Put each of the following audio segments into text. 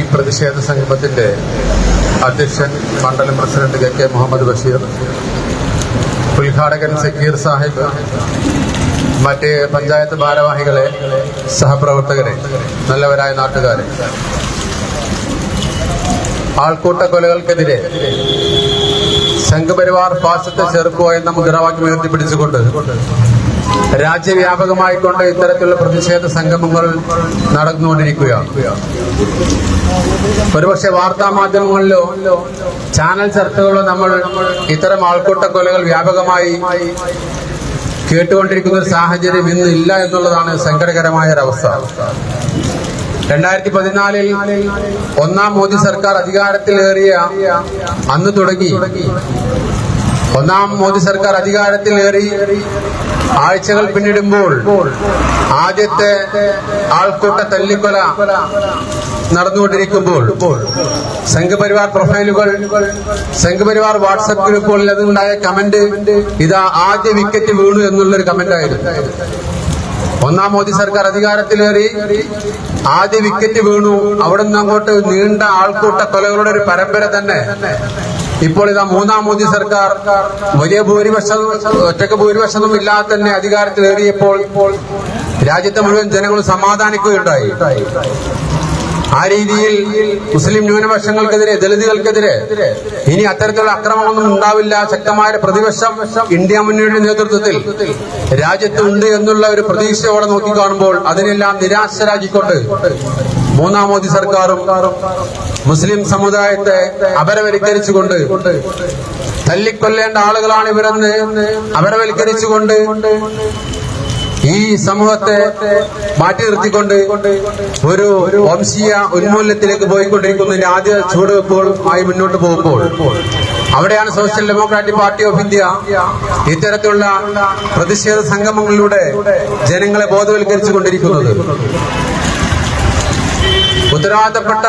ഈ പ്രതിഷേധ സംഗമത്തിന്റെ അധ്യക്ഷൻ മണ്ഡലം president K K Muhammad Basheer ഉദ്ഘാടകൻ Zakir Sahib മറ്റ് പഞ്ചായത്ത് ഭാരവാഹികളെ സഹപ്രവർത്തകരെ നല്ലവരായ നാട്ടുകാരെ. ആൾക്കൂട്ട കൊലകൾക്കെതിരെ സംഘപരിവാർ ഫാസത്തെ ചെറുക്കുക എന്ന മുദ്രാവാക്യം ഉയർത്തിപ്പിടിച്ചുകൊണ്ട് രാജ്യവ്യാപകമായിക്കൊണ്ട് ഇത്തരത്തിലുള്ള പ്രതിഷേധ സംഗമങ്ങൾ നടന്നുകൊണ്ടിരിക്കുകയാണ്. ഒരുപക്ഷെ വാർത്താ മാധ്യമങ്ങളിലോ ചാനൽ ചർച്ചകളോ നമ്മൾ ഇത്തരം ആൾക്കൂട്ട കൊലകൾ വ്യാപകമായി കേട്ടുകൊണ്ടിരിക്കുന്ന ഒരു സാഹചര്യം ഇന്ന് ഇല്ല എന്നുള്ളതാണ് സങ്കടകരമായ ഒരവസ്ഥ രണ്ടായിരത്തി പതിനാലിൽ ഒന്നാം മോദി സർക്കാർ അധികാരത്തിലേറിയ അന്ന് തുടങ്ങി. ഒന്നാം മോദി സർക്കാർ അധികാരത്തിൽ കയറി ആഴ്ചകൾ പിന്നിടുമ്പോൾ ആദ്യത്തെ ആൾക്കൂട്ട തല്ലിക്കൊല നടന്നുകൊണ്ടിരിക്കുമ്പോൾ സംഘപരിവാർ പ്രൊഫൈലുകൾ സംഘപരിവാർ വാട്സപ്പ് ഗ്രൂപ്പുകളിൽ അതുണ്ടായ കമന്റ് ഇതാ ആദ്യ വിക്കറ്റ് വീണു എന്നുള്ളൊരു കമന്റായിരുന്നു. ഒന്നാം മോദി സർക്കാർ അധികാരത്തിലേറി ആദ്യ വിക്കറ്റ് വീണു. അവിടെ നിന്ന് അങ്ങോട്ട് നീണ്ട ആൾക്കൂട്ട കൊലകളുടെ ഒരു പരമ്പര തന്നെ ഇപ്പോൾ ഇതാ മൂന്നാം മോദി സർക്കാർ വലിയ ഭൂരിപക്ഷം ഒറ്റയ്ക്ക് ഭൂരിപക്ഷമൊന്നും ഇല്ലാതെ തന്നെ അധികാരത്തിലേറിയപ്പോൾ രാജ്യത്തെ മുഴുവൻ ജനങ്ങൾ സമാധാനിക്കുകയുണ്ടായി. ആ രീതിയിൽ മുസ്ലിം ന്യൂനപക്ഷങ്ങൾക്കെതിരെ ദളിതുകൾക്കെതിരെ ഇനി അത്തരത്തിലുള്ള അക്രമമൊന്നും ഉണ്ടാവില്ല. ശക്തമായ പ്രതിപക്ഷം ഇന്ത്യ മുന്നണിയുടെ നേതൃത്വത്തിൽ രാജ്യത്തുണ്ട് എന്നുള്ള ഒരു പ്രതീക്ഷയോടെ നോക്കിക്കാണുമ്പോൾ അതിനെല്ലാം നിരാശരാക്കിക്കൊണ്ട് മൂന്നാം മോദി സർക്കാരും മുസ്ലിം സമുദായത്തെ അപരവൽക്കരിച്ചുകൊണ്ട് തല്ലിക്കൊല്ലേണ്ട ആളുകളാണ് ഇവരെന്ന് അപരവൽക്കരിച്ചുകൊണ്ട് ഈ സമൂഹത്തെ മാറ്റി നിർത്തിക്കൊണ്ട് ഒരു വംശീയ ഉന്മൂലനത്തിലേക്ക് പോയിക്കൊണ്ടിരിക്കുന്നതിന്റെ ആദ്യ ചുവടുവെപ്പുകളുമായി മുന്നോട്ട് പോകുമ്പോൾ അവിടെയാണ് social democratic party of India ഇത്തരത്തിലുള്ള പ്രതിഷേധ സംഗമങ്ങളിലൂടെ ജനങ്ങളെ ബോധവൽക്കരിച്ചു കൊണ്ടിരിക്കുന്നത് ഉത്തരവാദിത്തപ്പെട്ട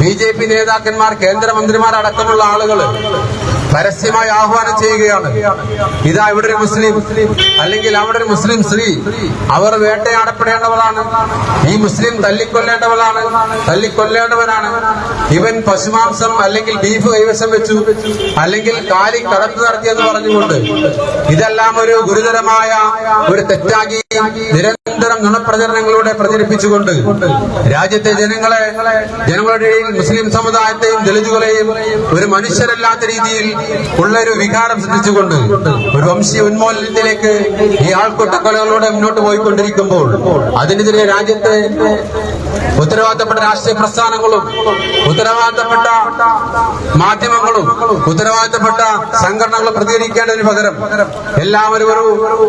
ബി ജെ പി നേതാക്കന്മാർ കേന്ദ്രമന്ത്രിമാർ അടക്കമുള്ള ആളുകൾ പരസ്യമായി ആഹ്വാനം ചെയ്യുകയാണ്. ഇതാ ഇവിടെ ഒരു മുസ്ലിം അല്ലെങ്കിൽ അവിടെ ഒരു മുസ്ലിം സ്ത്രീ അവർ വേട്ടയാടപ്പെടേണ്ടവളാണ്. ഈ മുസ്ലിം തല്ലിക്കൊല്ലേണ്ടവളാണ് തല്ലിക്കൊല്ലേണ്ടവനാണ്. ഇവൻ പശുമാംസം അല്ലെങ്കിൽ ബീഫ് കൈവശം വെച്ചു അല്ലെങ്കിൽ കാലി കടത്തു നടത്തിയെന്ന് പറഞ്ഞുകൊണ്ട്. ഇതെല്ലാം ഒരു ഗുരുതരമായ ഒരു തെറ്റാകി നിരന്തരം നുണപ്രചരണങ്ങളിലൂടെ പ്രചരിപ്പിച്ചുകൊണ്ട് രാജ്യത്തെ ജനങ്ങളെ ജനങ്ങളുടെ മുസ്ലിം സമുദായത്തെയും ദളിതുകളെയും ഒരു മനുഷ്യരല്ലാത്ത രീതിയിൽ ഉള്ള ഒരു വികാരം സൃഷ്ടിച്ചുകൊണ്ട് ഒരു വംശീയ ഉന്മൂലനത്തിലേക്ക് ഈ ആൾക്കൂട്ട കൊലകളോടെ മുന്നോട്ട് പോയിക്കൊണ്ടിരിക്കുമ്പോൾ അതിനെതിരെ രാജ്യത്തെ ഉത്തരവാദിത്തപ്പെട്ട രാഷ്ട്രീയ പ്രസ്ഥാനങ്ങളും ഉത്തരവാദിത്തപ്പെട്ട മാധ്യമങ്ങളും ഉത്തരവാദിത്തപ്പെട്ട സംഘടനകളും പ്രതികരിക്കേണ്ടതിന് പകരം എല്ലാവരും ഒരു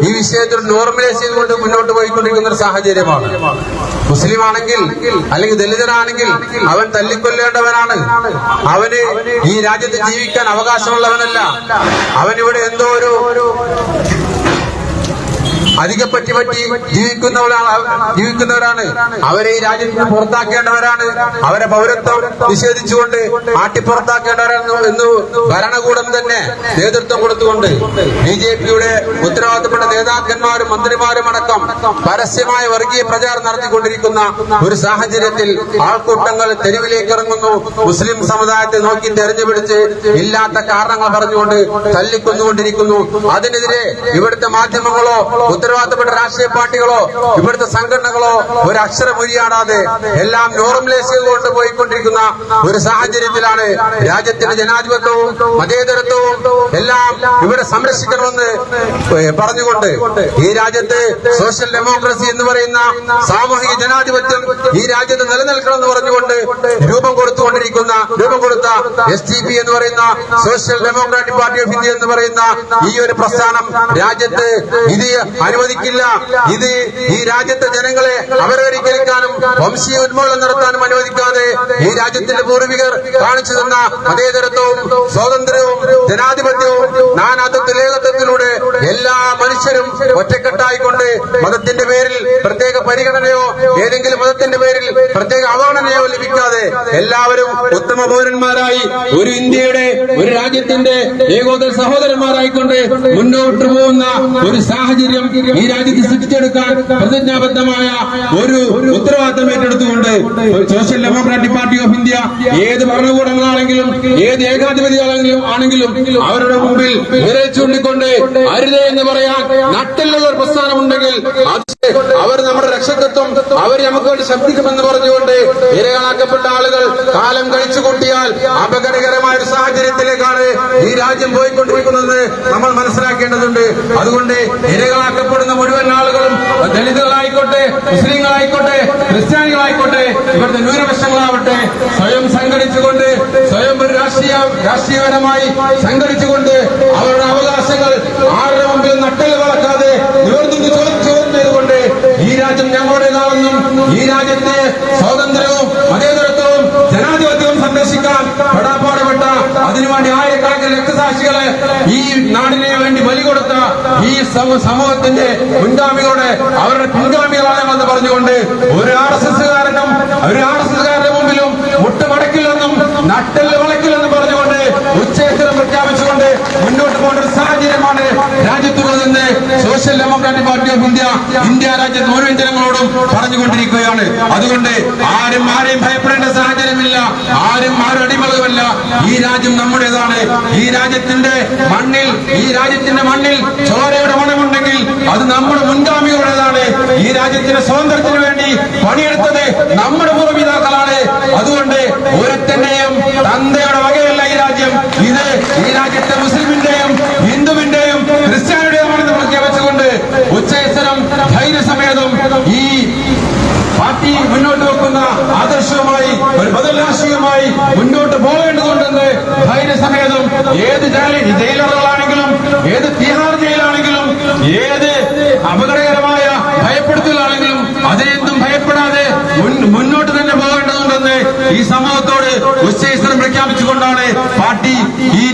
ഈ വിഷയത്തിൽ നോർമലൈസ് ചെയ്തുകൊണ്ട് മുന്നോട്ട് പോയിക്കൊണ്ടിരിക്കുന്ന ഒരു സാഹചര്യമാണ്. മുസ്ലിം ആണെങ്കിൽ അല്ലെങ്കിൽ ദലിതനാണെങ്കിൽ അവൻ തല്ലിക്കൊല്ലേണ്ടവനാണ്. അവന് ഈ രാജ്യത്ത് ജീവിക്കാൻ അവകാശമുള്ളവനല്ല. അവനിവിടെ എന്തോ ഒരു അധിക പറ്റി ജീവിക്കുന്നവരാണ് ജീവിക്കുന്നവരാണ്. അവരെ ഈ രാജ്യത്ത് നിന്ന് പുറത്താക്കേണ്ടവരാണ്. അവരെ പൗരത്വം നിഷേധിച്ചുകൊണ്ട് ആട്ടിപ്പുറത്താക്കേണ്ടവരാണ് എന്ന് ഭരണകൂടം തന്നെ നേതൃത്വം കൊടുത്തുകൊണ്ട് ബി ജെ പിയുടെ ഉത്തരവാദിത്തപ്പെട്ട നേതാക്കന്മാരും മന്ത്രിമാരും അടക്കം പരസ്യമായ വർഗീയ പ്രചാരം നടത്തിക്കൊണ്ടിരിക്കുന്ന ഒരു സാഹചര്യത്തിൽ ആൾക്കൂട്ടങ്ങൾ തെരുവിലേക്ക് ഇറങ്ങുന്നു മുസ്ലിം സമുദായത്തെ നോക്കി തെരഞ്ഞുപിടിച്ച് ഇല്ലാത്ത കാരണങ്ങൾ പറഞ്ഞുകൊണ്ട് തല്ലിക്കൊന്നുകൊണ്ടിരിക്കുന്നു. അതിനെതിരെ ഇവിടുത്തെ മാധ്യമങ്ങളോ ഉത്തരവാദിത്തപ്പെട്ട രാഷ്ട്രീയ പാർട്ടികളോ ഇവിടുത്തെ സംഘടനകളോ ഒരു അക്ഷരം ഉരിയാടാതെ എല്ലാം നോർമലൈസ് ചെയ്തുകൊണ്ട് പോയിക്കൊണ്ടിരിക്കുന്ന ഒരു സാഹചര്യത്തിലാണ് രാജ്യത്തിന്റെ ജനാധിപത്യവും മതേതരത്വവും എല്ലാം ഇവിടെ സംരക്ഷിക്കണമെന്ന് പറഞ്ഞുകൊണ്ട് ഈ രാജ്യത്ത് സോഷ്യൽ ഡെമോക്രസി എന്ന് പറയുന്ന സാമൂഹിക ജനാധിപത്യം ഈ രാജ്യത്ത് നിലനിൽക്കണമെന്ന് പറഞ്ഞുകൊണ്ട് രൂപം കൊടുത്തുകൊണ്ടിരിക്കുന്ന രൂപം കൊടുത്ത എസ് ടി പി എന്ന് പറയുന്ന social democratic party of India എന്ന് പറയുന്ന ഈ ഒരു പ്രസ്ഥാനം രാജ്യത്ത് ഇത് അനുവദിക്കില്ല. ഇത് ഈ രാജ്യത്തെ ജനങ്ങളെ അപരവരിക്കാനും വംശീയ ഉന്മൂലനം നടത്താനും അനുവദിക്കാതെ ഈ രാജ്യത്തിന്റെ പൂർവികർ കാണിച്ചു തന്ന മതേതരത്വവും സ്വാതന്ത്ര്യവും ജനാധിപത്യവും നാനാത്വത്തിലേകത്വത്തിലൂടെ എല്ലാ മനുഷ്യരും ഒറ്റക്കെട്ടായിക്കൊണ്ട് മതത്തിന്റെ പേരിൽ പ്രത്യേക പരിഗണനയോ ഏതെങ്കിലും മതത്തിന്റെ പേരിൽ പ്രത്യേക അവഗണനയോ ലഭിക്കാതെ എല്ലാവരും ഉത്തമ പൗരന്മാരായി ഒരു ഇന്ത്യയുടെ ഒരു രാജ്യത്തിന്റെ ഏകോദര സഹോദരന്മാരായിക്കൊണ്ട് മുന്നോട്ട് പോകുന്ന ഒരു സാഹചര്യം ഈ രാജ്യത്ത് സൃഷ്ടിച്ചെടുക്കാൻ പ്രതിജ്ഞാബദ്ധമായ ഒരു ഉത്തരവാദിത്തം ഏറ്റെടുത്തുകൊണ്ട് social democratic party of India ഏത് ഭരണകൂടങ്ങളാണെങ്കിലും ഏത് ഏകാധിപതിയാണെങ്കിലും ആണെങ്കിലും അവരുടെ മുമ്പിൽ വിരൽ ചൂണ്ടിക്കൊണ്ട് അരുത് എന്ന് പറയാൻ നട്ടിലുള്ള ഒരു പ്രസ്ഥാനമുണ്ടെങ്കിൽ അത് അവർ നമ്മുടെ രക്ഷകത്വം അവർ നമുക്ക് വേണ്ടി ശബ്ദിക്കുമെന്ന് പറഞ്ഞുകൊണ്ട് ഇരകളാക്കപ്പെട്ട ആളുകൾ കാലം കഴിച്ചു കൂട്ടിയാൽ അപകടകരമായ ഒരു സാഹചര്യത്തിലേക്കാണ് ഈ രാജ്യം പോയിക്കൊണ്ടിരിക്കുന്നത്. നമ്മൾ മനസ്സിലാക്കേണ്ടതുണ്ട്. അതുകൊണ്ട് ഇരകളാക്കപ്പെടുന്ന മുഴുവൻ ആളുകളും ദളിതുകളായിക്കോട്ടെ മുസ്ലിങ്ങളായിക്കോട്ടെ ക്രിസ്ത്യാനികളായിക്കോട്ടെ ഇവിടുത്തെ ന്യൂനപക്ഷങ്ങളാവട്ടെ സ്വയം സംഘടിച്ചുകൊണ്ട് സ്വയം ഒരു രാഷ്ട്രീയ രാഷ്ട്രീയപരമായി സംഘടിച്ചുകൊണ്ട് അവരുടെ അവകാശങ്ങൾ ആരുടെ മുമ്പിൽ നട്ടൽ വളക്കാതെ നിവർന്നു ചോദ്യം ചോദ്യം ചെയ്തുകൊണ്ട് ഈ രാജ്യം ഞങ്ങളുടേതാണെന്നും ഈ രാജ്യത്തെ സ്വാതന്ത്ര്യവും മതേതരത്വവും ജനാധിപത്യവും സംരക്ഷിക്കാൻ പെടാപ്പാടുപെട്ട അതിനുവേണ്ടി ആയിരക്കണക്കിന് രക്തസാക്ഷികളെ ഈ നാടിനെ വേണ്ടി ബലി കൊടുത്ത ഈ സമൂ- സമൂഹത്തിന്റെ മുൻഗാമികളുടെ അവരുടെ പിൻഗാമികളാണെന്ന് പറഞ്ഞുകൊണ്ട് ഒരു ആർ എസ് എസ്സുകാരനും ഒരു ആർ എസ് എസ്സുകാരുടെ മുമ്പിലും മുട്ടുമടക്കില്ലെന്നും നട്ടെല്ല് വളക്കില്ലെന്നും പറഞ്ഞുകൊണ്ട് ഉച്ചേശ്വരം പ്രഖ്യാപിച്ചുകൊണ്ട് മുന്നോട്ട് പോകേണ്ട ഒരു സാഹചര്യമാണ് രാജ്യത്തുള്ളതെന്ന് social democratic party of India India രാജ്യത്ത് മുഴുവൻ ജനങ്ങളോടും പറഞ്ഞുകൊണ്ടിരിക്കുകയാണ്. അതുകൊണ്ട് ആരും ആരെയും ഭയപ്പെടേണ്ട സാഹചര്യമില്ല. ആരും ആരും അടിമകളുമല്ല ഈ രാജ്യം നമ്മുടേതാണ്. ഈ രാജ്യത്തിന്റെ മണ്ണിൽ ഈ രാജ്യത്തിന്റെ മണ്ണിൽ ചോരയുടെ മണമുണ്ടെങ്കിൽ അത് നമ്മുടെ മുൻഗാമികളുടേതാണ്. ഈ രാജ്യത്തിന്റെ സ്വാതന്ത്ര്യത്തിന് വേണ്ടി പണിയെടുത്തത് നമ്മുടെ പൂർവപിതാക്കളാണ്. അതുകൊണ്ട് ഒരുത്തന്റെയും തന്തയുടെ വകയല്ല ഈ രാജ്യം. ഇത് ഈ രാജ്യത്തെ മുസ്ലിമിന്റെയും ഹിന്ദുവിന്റെയും ക്രിസ്ത്യാനിയുടെയുമാണെന്ന് പ്രഖ്യാപിച്ചുകൊണ്ട് ഉച്ചയസരം ധൈര്യസമേതം ഈ പാർട്ടി മുന്നോട്ട് വെക്കുന്ന ആദർശവുമായി ഒരു ബദൽ രാഷ്ട്രീയമായി മുന്നോട്ട് പോകേണ്ടതുണ്ടെന്ന് ധൈര്യസമേതം ഏത് ജയില- ജയിലറുകളാണെങ്കിലും ഏത് തിഹാർ ജയിലാണെങ്കിലും ഏത് അപകടകരമായ ഭയപ്പെടുത്തലാണെങ്കിലും അതിനെന്തും ഭയപ്പെടാതെ മുന്നോട്ട് തന്നെ പോകേണ്ടതുണ്ടെന്ന് ഈ സമൂഹത്തോട് ഉച്ചേശ്വരം പ്രഖ്യാപിച്ചുകൊണ്ടാണ് പാർട്ടി ഈ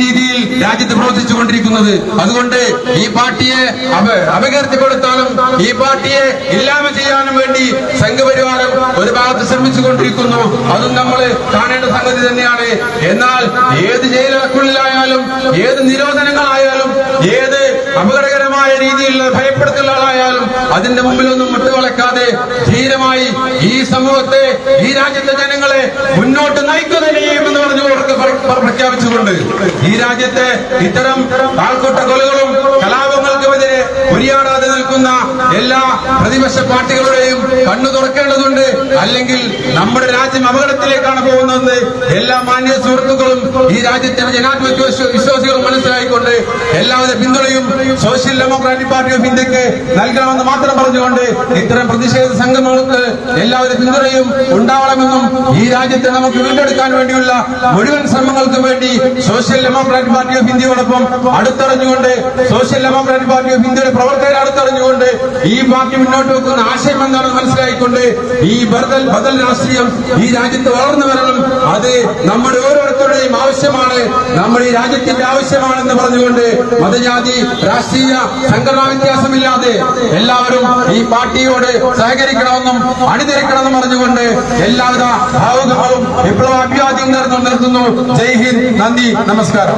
രാജ്യത്ത് പ്രവർത്തിച്ചുകൊണ്ടിരിക്കുന്നത്. അതുകൊണ്ട് ഈ പാർട്ടിയെ അപ- അപകീർത്തിപ്പെടുത്താനും ഈ പാർട്ടിയെ ഇല്ലാമ ചെയ്യാനും വേണ്ടി സംഘപരിവാരം ഒരു ഭാഗത്ത് ശ്രമിച്ചുകൊണ്ടിരിക്കുന്നു. അതും നമ്മൾ കാണേണ്ട സംഗതി തന്നെയാണ്. എന്നാൽ ഏത് ജയിലറക്കുള്ളിലായാലും ഏത് നിരോധനങ്ങളായാലും ഏത് അപകടകരമായ രീതിയിൽ ഭയപ്പെടുത്തുന്ന ആളായാലും അതിന്റെ മുമ്പിലൊന്നും മുട്ടുവളക്കാതെ ധീരമായി ഈ സമൂഹത്തെ ഈ രാജ്യത്തെ ജനങ്ങളെ മുന്നോട്ട് നയിക്കുക തന്നെ ചെയ്യുമെന്ന് പറഞ്ഞു പ്രഖ്യാപിച്ചുകൊണ്ട് ഈ രാജ്യത്തെ ഇത്തരം ആൾക്കൂട്ട കൊലകളും കലാപങ്ങൾക്കുമെതിരെ ഉരിയാടാതെ നിൽക്കുന്ന എല്ലാ പ്രതിപക്ഷ പാർട്ടികളുടെയും കണ്ണു തുറക്കേണ്ടതുണ്ട്. അല്ലെങ്കിൽ നമ്മുടെ രാജ്യം അപകടത്തിലേക്കാണ് പോകുന്നത് എല്ലാ മാന്യ സുഹൃത്തുക്കളും ഈ രാജ്യത്തെ ജനാധിപത്യ വിശ്വ- വിശ്വാസികളും മനസ്സിലായിക്കൊണ്ട് എല്ലാവിധ പിന്തുണയും സോഷ്യൽ ഡെമോക്രാറ്റിക് പാർട്ടി ഓഫ് ഇന്ത്യയ്ക്ക് നൽകണമെന്ന് മാത്രം പറഞ്ഞുകൊണ്ട് ഇത്തരം പ്രതിഷേധ സംഘങ്ങൾക്ക് എല്ലാവിധ പിന്തുണയും ഉണ്ടാവണമെന്നും ഈ രാജ്യത്തെ നമുക്ക് വീണ്ടെടുക്കാൻ വേണ്ടിയുള്ള മുഴുവൻ ശ്രമങ്ങൾക്കും വേണ്ടി സോഷ്യൽ ഡെമോക്രാറ്റിക് പാർട്ടി ഓഫ് ഇന്ത്യയോടൊപ്പം അടുത്തറിഞ്ഞുകൊണ്ട് സോഷ്യൽ ഡെമോക്രാറ്റിക് പാർട്ടി ഓഫ് ഇന്ത്യയുടെ പ്രവർത്തകരെ അടുത്തറിഞ്ഞുകൊണ്ട് ഈ പാർട്ടി മുന്നോട്ട് വെക്കുന്ന ആശയം എന്താണെന്ന് മനസ്സിലാക്കിക്കൊണ്ട് ഈ ബദൽ ബദൽ രാഷ്ട്രീയം ഈ രാജ്യത്ത് വളർന്നു വരണം അത് നമ്മുടെ ഓരോരുത്തരുടെയും ആവശ്യമാണ് നമ്മുടെ ഈ രാജ്യത്തിന്റെ ആവശ്യമാണെന്ന് പറഞ്ഞുകൊണ്ട് മതജാതി രാഷ്ട്രീയ സംഘടനാ വ്യത്യാസമില്ലാതെ എല്ലാവരും ഈ പാർട്ടിയോട് സഹകരിക്കണമെന്നും അണിനിരക്കണമെന്നും പറഞ്ഞുകൊണ്ട് എല്ലാവിധ ഭാവുകങ്ങളും വിപ്ലവ അഭിവാദ്യം നേർന്നു നിർത്തുന്നു. ജയ് ഹിന്ദ് നന്ദി നമസ്കാരം.